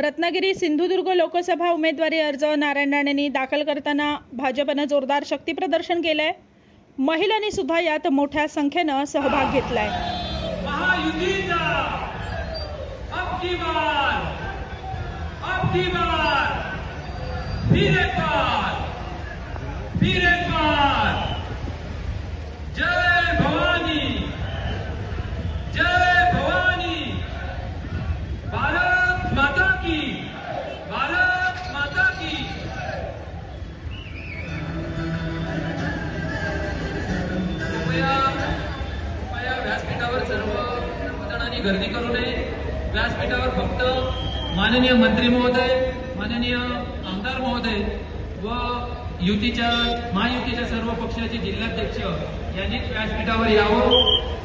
रत्नागिरी सिंधुदुर्ग लोकसभा उमेदवारी अर्ज नारायण राणेंनी दाखल करताना भाजपनं जोरदार शक्तीप्रदर्शन केलंय. महिलांनी सुद्धा यात मोठ्या संख्येनं सहभाग घेतलाय. महायुतीचा! व्यासपीठावर सर्व जणांनी गर्दी करू नये. व्यासपीठावर फक्त माननीय मंत्री महोदय माननीय आमदार महोदय व युतीच्या महायुतीच्या सर्व पक्षाचे जिल्हाध्यक्ष यांनीच व्यासपीठावर यावं.